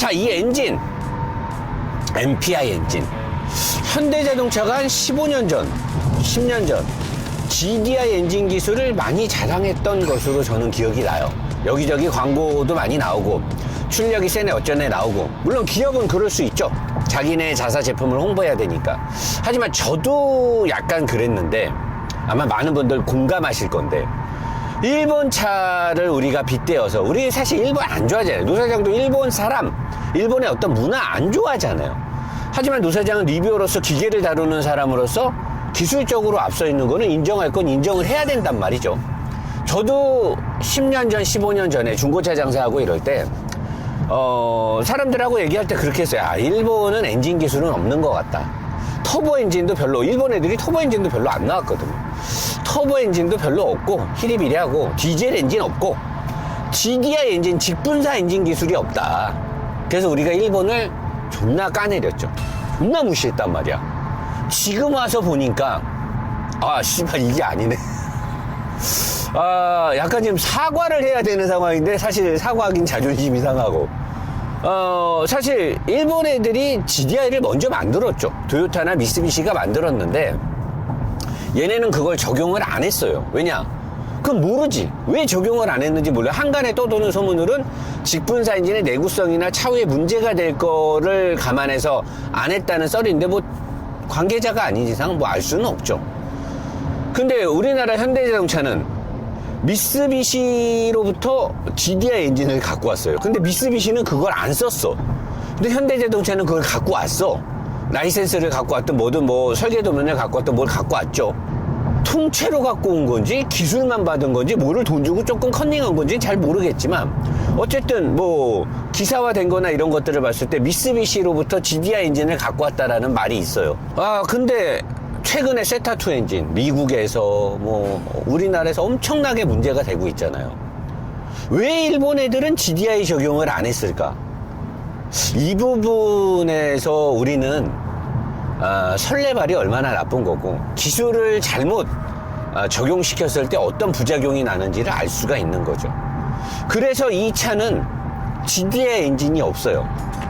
자, 이 엔진. MPI 엔진. 현대자동차가 한 15년 전, 10년 전, GDI 엔진 기술을 많이 자랑했던 것으로 저는 기억이 나요. 여기저기 광고도 많이 나오고, 출력이 세네 어쩌네 나오고, 물론 기업은 그럴 수 있죠. 자기네 자사 제품을 홍보해야 되니까. 하지만 저도 약간 그랬는데, 아마 많은 분들 공감하실 건데, 일본 차를 우리가 빗대어서 우리 사실 일본 안 좋아하잖아요. 노사장도 일본 사람, 일본의 어떤 문화 안 좋아하잖아요. 하지만 노사장은 리뷰어로서 기계를 다루는 사람으로서 기술적으로 앞서 있는 거는 인정할 건 인정을 해야 된단 말이죠. 저도 10년 전, 15년 전에 중고차 장사하고 이럴 때, 어, 사람들하고 얘기할 때 그렇게 했어요. 아, 일본은 엔진 기술은 없는 것 같다. 터보 엔진도 별로, 일본 애들이 터보 엔진도 별로 안 나왔거든요. 터보 엔진도 별로 없고, 히리비리하고, 디젤 엔진 없고, GDI 엔진, 직분사 엔진 기술이 없다. 그래서 우리가 일본을 존나 까내렸죠. 존나 무시했단 말이야. 지금 와서 보니까, 아, 씨발, 이게 아니네. 아, 약간 지금 사과를 해야 되는 상황인데, 사실 사과하긴 자존심이 상하고. 어, 사실, 일본 애들이 GDI를 먼저 만들었죠. 도요타나 미쓰비시가 만들었는데, 얘네는 그걸 적용을 안 했어요. 왜냐? 그건 모르지. 왜 적용을 안 했는지 몰라. 한간에 떠도는 소문으로는 직분사 엔진의 내구성이나 차후에 문제가 될 거를 감안해서 안 했다는 썰인데, 뭐, 관계자가 아닌 이상 뭐 알 수는 없죠. 근데 우리나라 현대자동차는 미쓰비시로부터 GDI 엔진을 갖고 왔어요. 근데 미쓰비시는 그걸 안 썼어. 근데 현대자동차는 그걸 갖고 왔어. 라이센스를 갖고 왔든 뭐든 뭐 설계도면을 갖고 왔든 뭘 갖고 왔죠. 통째로 갖고 온 건지 기술만 받은 건지 뭐를 돈 주고 조금 컨닝한 건지 잘 모르겠지만 어쨌든 뭐 기사화된 거나 이런 것들을 봤을 때 미쓰비시로부터 GDI 엔진을 갖고 왔다라는 말이 있어요. 아 근데 최근에 세타2 엔진 미국에서 뭐 우리나라에서 엄청나게 문제가 되고 있잖아요. 왜 일본 애들은 GDI 적용을 안 했을까? 이 부분에서 우리는 아, 설레발이 얼마나 나쁜 거고 기술을 잘못 아, 적용시켰을 때 어떤 부작용이 나는지를 알 수가 있는 거죠. 그래서 이 차는 GDI 엔진이 없어요.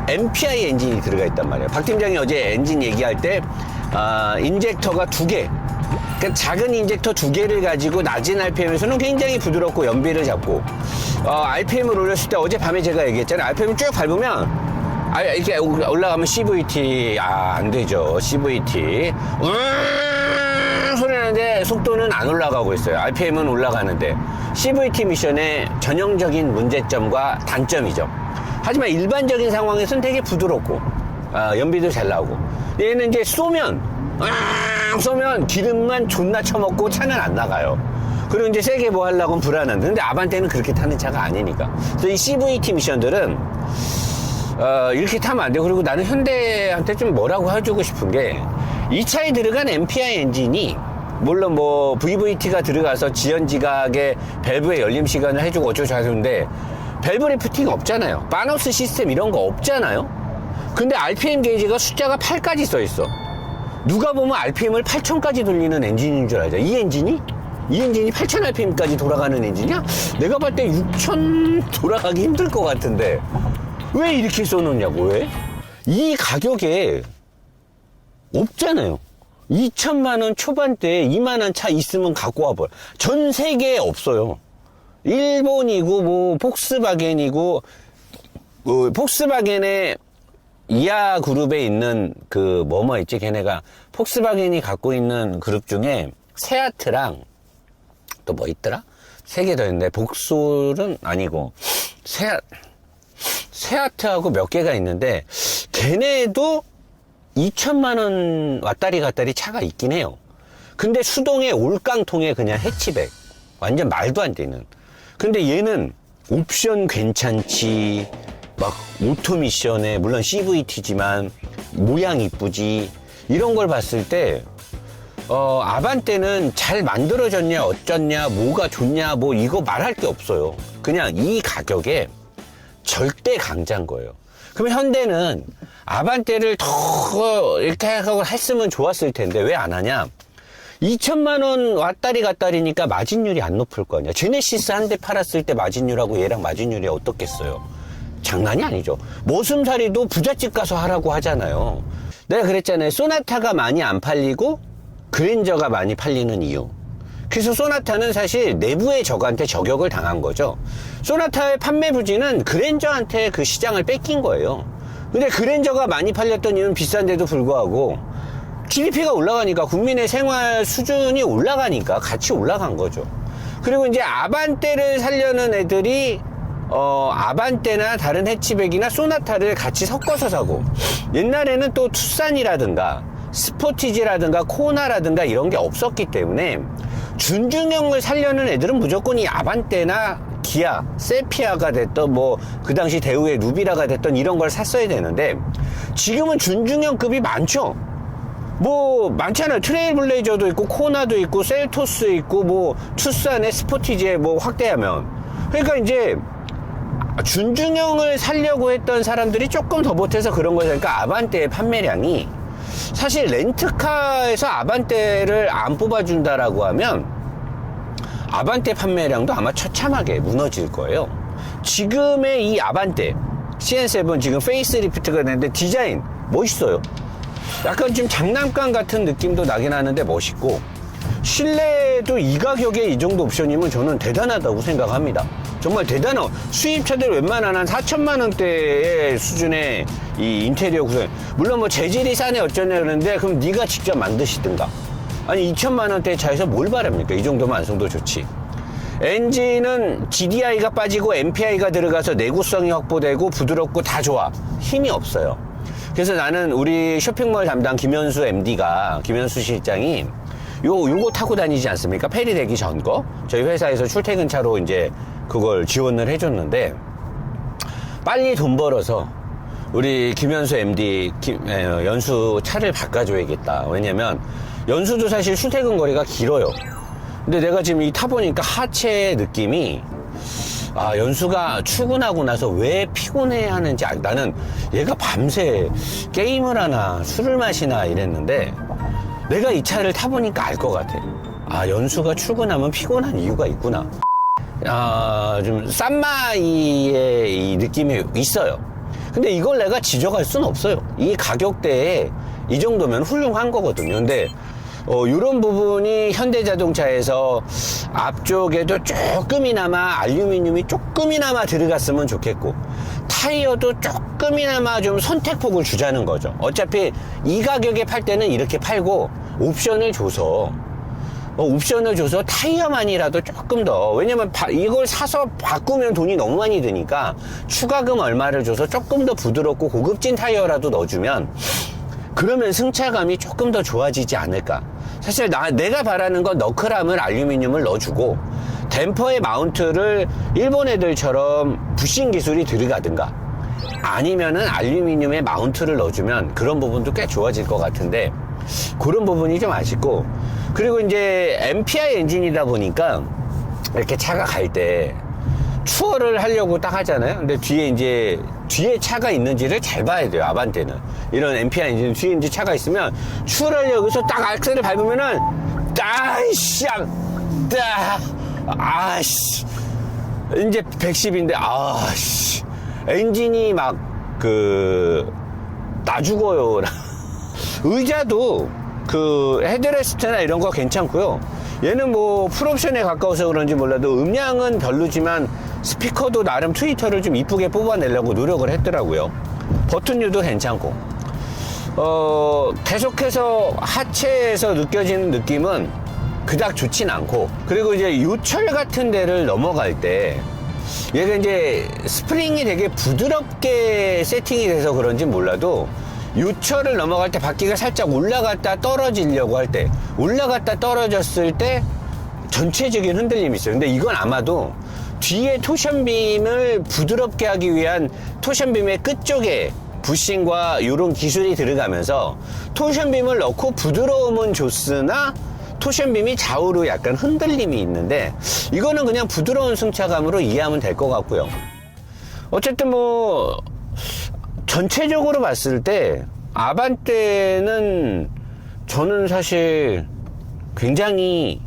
MPI 엔진이 들어가 있단 말이에요. 박 팀장이 어제 엔진 얘기할 때 아, 인젝터가 두 개. 그러니까 작은 인젝터 두 개를 가지고 낮은 RPM에서는 굉장히 부드럽고 연비를 잡고 어, RPM을 올렸을 때 어제 밤에 제가 얘기했잖아요. RPM 쭉 밟으면 아, 이렇게 올라가면 CVT 아, 안 되죠. CVT 음, 소리 나는데 속도는 안 올라가고 있어요. RPM은 올라가는데 CVT 미션의 전형적인 문제점과 단점이죠. 하지만 일반적인 상황에서는 되게 부드럽고 아, 연비도 잘 나오고 얘는 이제 쏘면 아, 쏘면 기름만 존나 쳐먹고 차는 안 나가요. 그리고 이제 세게 뭐 하려고 불안한. 근데 아반떼는 그렇게 타는 차가 아니니까. 그래서 이 CVT 미션들은 어, 이렇게 타면 안 돼. 그리고 나는 현대한테 좀 뭐라고 해주고 싶은 게, 이 차에 들어간 MPI 엔진이, 물론 뭐, VVT가 들어가서 지연지각에 밸브의 열림 시간을 해주고 어쩌고 하는데, 밸브 리프팅 없잖아요. 바너스 시스템 이런 거 없잖아요. 근데 RPM 게이지가 숫자가 8까지 써 있어. 누가 보면 RPM을 8000까지 돌리는 엔진인 줄 알죠. 이 엔진이? 이 엔진이 8000 RPM까지 돌아가는 엔진이야? 내가 봤을 때6000 돌아가기 힘들 것 같은데. 왜 이렇게 써놓냐고, 왜? 이 가격에 없잖아요. 2천만 원 초반대에 이만한 차 있으면 갖고 와버려. 전 세계에 없어요. 일본이고, 뭐, 폭스바겐이고, 뭐, 폭스바겐의 이하 그룹에 있는 그, 뭐뭐 있지, 걔네가. 폭스바겐이 갖고 있는 그룹 중에 세아트랑 또 뭐 있더라? 세 개 더 있는데, 복솔은 아니고, 세아, 세아트하고 몇 개가 있는데 걔네도 2천만 원 왔다리 갔다리 차가 있긴 해요. 근데 수동의 올깡통에 그냥 해치백 완전 말도 안 되는. 근데 얘는 옵션 괜찮지 막 오토 미션에 물론 CVT지만 모양 이쁘지 이런 걸 봤을 때 어, 아반떼는 잘 만들어졌냐 어쩌냐 뭐가 좋냐 뭐 이거 말할 게 없어요. 그냥 이 가격에 절대 강자인 거예요. 그럼 현대는 아반떼를 더 이렇게 하고 했으면 좋았을 텐데 왜 안 하냐? 2천만 원 왔다리 갔다리니까 마진율이 안 높을 거 아니야. 제네시스 한 대 팔았을 때 마진율하고 얘랑 마진율이 어떻겠어요? 장난이 아니죠. 모슴살이도 부잣집 가서 하라고 하잖아요. 내가 그랬잖아요. 소나타가 많이 안 팔리고 그랜저가 많이 팔리는 이유. 그래서 소나타는 사실 내부의 적한테 저격을 당한 거죠. 소나타의 판매 부진은 그랜저한테 그 시장을 뺏긴 거예요. 근데 그랜저가 많이 팔렸던 이유는 비싼데도 불구하고 GDP가 올라가니까 국민의 생활 수준이 올라가니까 같이 올라간 거죠. 그리고 이제 아반떼를 살려는 애들이 어, 아반떼나 다른 해치백이나 소나타를 같이 섞어서 사고 옛날에는 또 투싼이라든가 스포티지라든가 코나라든가 이런 게 없었기 때문에 준중형을 살려는 애들은 무조건 이 아반떼나 기아, 세피아가 됐던 뭐 그 당시 대우의 누비라가 됐던 이런 걸 샀어야 되는데 지금은 준중형급이 많죠. 뭐 많잖아요. 트레일블레이저도 있고 코나도 있고 셀토스 있고 뭐 투싼의 스포티지에 뭐 확대하면 그러니까 이제 준중형을 살려고 했던 사람들이 조금 더 못해서 그런 거니까 아반떼의 판매량이 사실 렌트카에서 아반떼를 안 뽑아준다라고 하면 아반떼 판매량도 아마 처참하게 무너질 거예요. 지금의 이 아반떼 CN7 지금 페이스리프트가 됐는데 디자인 멋있어요. 약간 좀 장난감 같은 느낌도 나긴 하는데 멋있고 실내도 이 가격에 이 정도 옵션이면 저는 대단하다고 생각합니다. 정말 대단한 수입차들 웬만한 한 4천만 원대의 수준의 이 인테리어 구성. 물론 뭐 재질이 싸네 어쩌냐 그러는데 그럼 네가 직접 만드시든가. 아니 2천만 원대 차에서 뭘 바랍니까? 이 정도면 완성도 좋지. 엔진은 GDI가 빠지고 MPI가 들어가서 내구성이 확보되고 부드럽고 다 좋아. 힘이 없어요. 그래서 나는 우리 쇼핑몰 담당 김현수 MD가 김현수 실장이 요 요거 타고 다니지 않습니까? 폐리되기 전 거. 저희 회사에서 출퇴근 차로 이제 그걸 지원을 해줬는데 빨리 돈 벌어서 우리 김현수 MD 김- 에, 연수 차를 바꿔줘야겠다. 왜냐면 연수도 사실 출퇴근 거리가 길어요. 근데 내가 지금 이 타보니까 하체 느낌이 아, 연수가 출근하고 나서 왜 피곤해 하는지 알- 나는 얘가 밤새 게임을 하나 술을 마시나 이랬는데 내가 이 차를 타보니까 알 것 같아. 아, 연수가 출근하면 피곤한 이유가 있구나. 아, 좀 싼마이의 이 느낌이 있어요. 근데 이걸 내가 지적할 수는 없어요. 이 가격대에 이 정도면 훌륭한 거거든요. 근데 어, 이런 부분이 현대자동차에서 앞쪽에도 조금이나마 알루미늄이 조금이나마 들어갔으면 좋겠고 타이어도 조금이나마 좀 선택폭을 주자는 거죠. 어차피 이 가격에 팔 때는 이렇게 팔고 옵션을 줘서 어, 옵션을 줘서 타이어만이라도 조금 더. 왜냐면 바- 이걸 사서 바꾸면 돈이 너무 많이 드니까 추가금 얼마를 줘서 조금 더 부드럽고 고급진 타이어라도 넣어주면 그러면 승차감이 조금 더 좋아지지 않을까. 사실 나, 내가 바라는 건 너클함을 알루미늄을 넣어주고 댐퍼의 마운트를 일본 애들처럼 부싱 기술이 들어가든가 아니면은 알루미늄의 마운트를 넣어주면 그런 부분도 꽤 좋아질 것 같은데 그런 부분이 좀 아쉽고 그리고 이제 MPI 엔진이다 보니까 이렇게 차가 갈 때 추월을 하려고 딱 하잖아요. 근데 뒤에 이제 뒤에 차가 있는지를 잘 봐야 돼요. 아반떼는 이런 MPI 엔진 뒤에 이제 차가 있으면 추월하려고 해서 딱 악셀을 밟으면은 따이씨 따 아씨 이제 110인데 아씨 엔진이 막 그 나 죽어요. 의자도 그 헤드레스트나 이런 거 괜찮고요. 얘는 뭐 풀옵션에 가까워서 그런지 몰라도 음량은 별로지만 스피커도 나름 트위터를 좀 이쁘게 뽑아내려고 노력을 했더라고요. 버튼류도 괜찮고. 어, 계속해서 하체에서 느껴지는 느낌은 그닥 좋진 않고. 그리고 이제 요철 같은 데를 넘어갈 때 얘가 이제 스프링이 되게 부드럽게 세팅이 돼서 그런지 몰라도 유철을 넘어갈 때 바퀴가 살짝 올라갔다 떨어지려고 할 때 올라갔다 떨어졌을 때 전체적인 흔들림이 있어요. 근데 이건 아마도 뒤에 토션빔을 부드럽게 하기 위한 토션빔의 끝쪽에 부싱과 이런 기술이 들어가면서 토션빔을 넣고 부드러움은 줬으나 토션빔이 좌우로 약간 흔들림이 있는데 이거는 그냥 부드러운 승차감으로 이해하면 될 것 같고요. 어쨌든 뭐 전체적으로 봤을 때 아반떼는 저는 사실 굉장히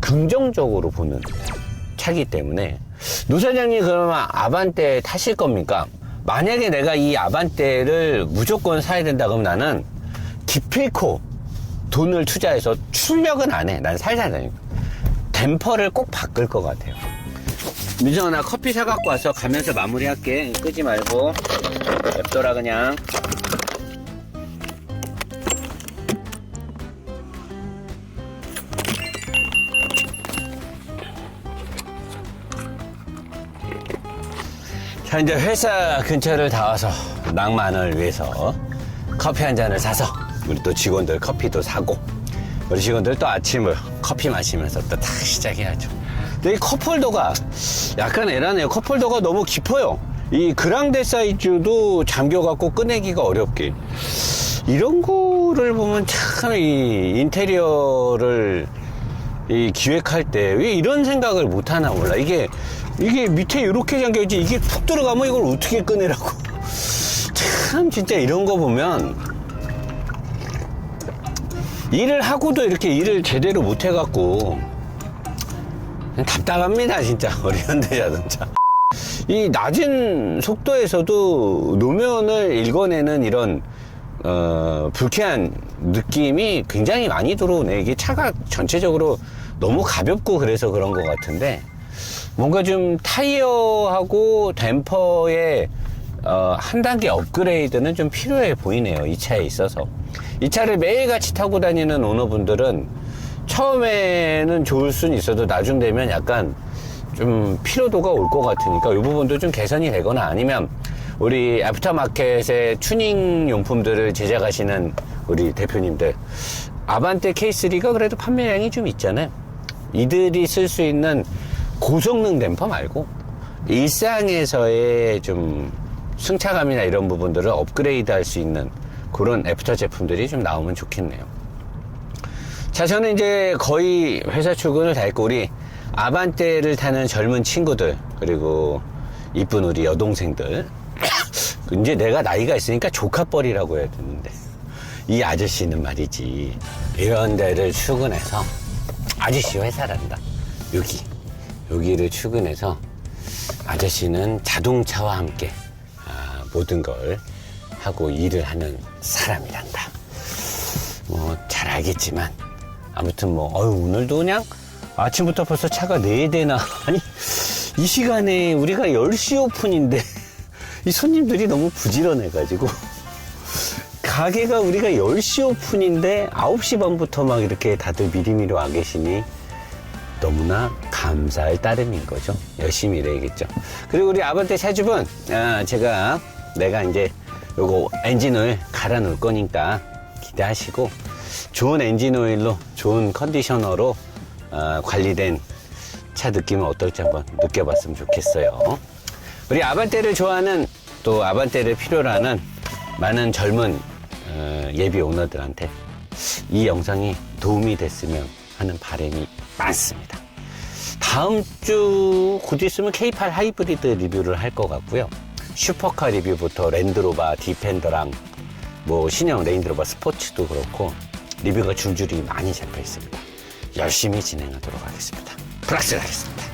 긍정적으로 보는 차기 때문에 노 사장님 그러면 아반떼 타실 겁니까? 만약에 내가 이 아반떼를 무조건 사야 된다 그러면 나는 기필코 돈을 투자해서 출력은 안 해. 난 살살 다니고. 댐퍼를 꼭 바꿀 것 같아요. 민정아 나 커피 사갖고 와서 가면서 마무리할게. 끄지 말고 냅둬라 그냥. 자 이제 회사 근처를 다 와서 낭만을 위해서 커피 한 잔을 사서 우리 또 직원들 커피도 사고 우리 직원들 또 아침을 커피 마시면서 또딱 시작해야죠. 근데 이 컵홀더가 약간 애라네요. 컵홀더가 너무 깊어요. 이 그랑데 사이즈도 잠겨갖고 꺼내기가 어렵게. 이런 거를 보면 참 이 인테리어를 이 기획할 때 왜 이런 생각을 못 하나 몰라. 이게 이게 밑에 이렇게 잠겨있지 이게 푹 들어가면 이걸 어떻게 꺼내라고. 참 진짜 이런 거 보면 일을 하고도 이렇게 일을 제대로 못 해갖고 답답합니다 진짜 우리 현대자동차. 이 낮은 속도에서도 노면을 읽어내는 이런 어, 불쾌한 느낌이 굉장히 많이 들어오네. 이게 차가 전체적으로 너무 가볍고 그래서 그런 것 같은데 뭔가 좀 타이어하고 댐퍼의 어, 한 단계 업그레이드는 좀 필요해 보이네요. 이 차에 있어서. 이 차를 매일같이 타고 다니는 오너분들은 처음에는 좋을 수는 있어도 나중 되면 약간 좀 피로도가 올 것 같으니까 이 부분도 좀 개선이 되거나 아니면 우리 애프터마켓의 튜닝 용품들을 제작하시는 우리 대표님들 아반떼 K3가 그래도 판매량이 좀 있잖아요. 이들이 쓸 수 있는 고성능 댐퍼 말고 일상에서의 좀 승차감이나 이런 부분들을 업그레이드 할 수 있는 그런 애프터 제품들이 좀 나오면 좋겠네요. 자, 저는 이제 거의 회사 출근을 다 했고, 우리 아반떼를 타는 젊은 친구들, 그리고 이쁜 우리 여동생들. 이제 내가 나이가 있으니까 조카뻘이라고 해야 되는데, 이 아저씨는 말이지, 이런 데를 출근해서, 아저씨 회사란다. 여기. 여기를 출근해서, 아저씨는 자동차와 함께, 아, 모든 걸 하고 일을 하는 사람이란다. 뭐 잘 알겠지만 아무튼 뭐 어휴 오늘도 그냥 아침부터 벌써 차가 네 대나 아니 이 시간에 우리가 10시 오픈인데 이 손님들이 너무 부지런해 가지고 가게가 우리가 10시 오픈인데 9시 반부터 막 이렇게 다들 미리미리 와 계시니 너무나 감사할 따름인 거죠. 열심히 일해야겠죠. 그리고 우리 아반떼 차주분, 아, 제가 내가 이제 요거 엔진을 갈아 놓을 거니까 기대하시고 좋은 엔진 오일로 좋은 컨디셔너로 어, 관리된 차 느낌은 어떨지 한번 느껴봤으면 좋겠어요. 우리 아반떼를 좋아하는 또 아반떼를 필요로 하는 많은 젊은 어, 예비 오너들한테 이 영상이 도움이 됐으면 하는 바람이 많습니다. 다음 주 곧 있으면 K8 하이브리드 리뷰를 할 것 같고요. 슈퍼카 리뷰부터 랜드로버 디펜더랑 뭐 신형 레인드로버 스포츠도 그렇고 리뷰가 줄줄이 많이 잡혀 있습니다. 열심히 진행하도록 하겠습니다. 플락스 하겠습니다.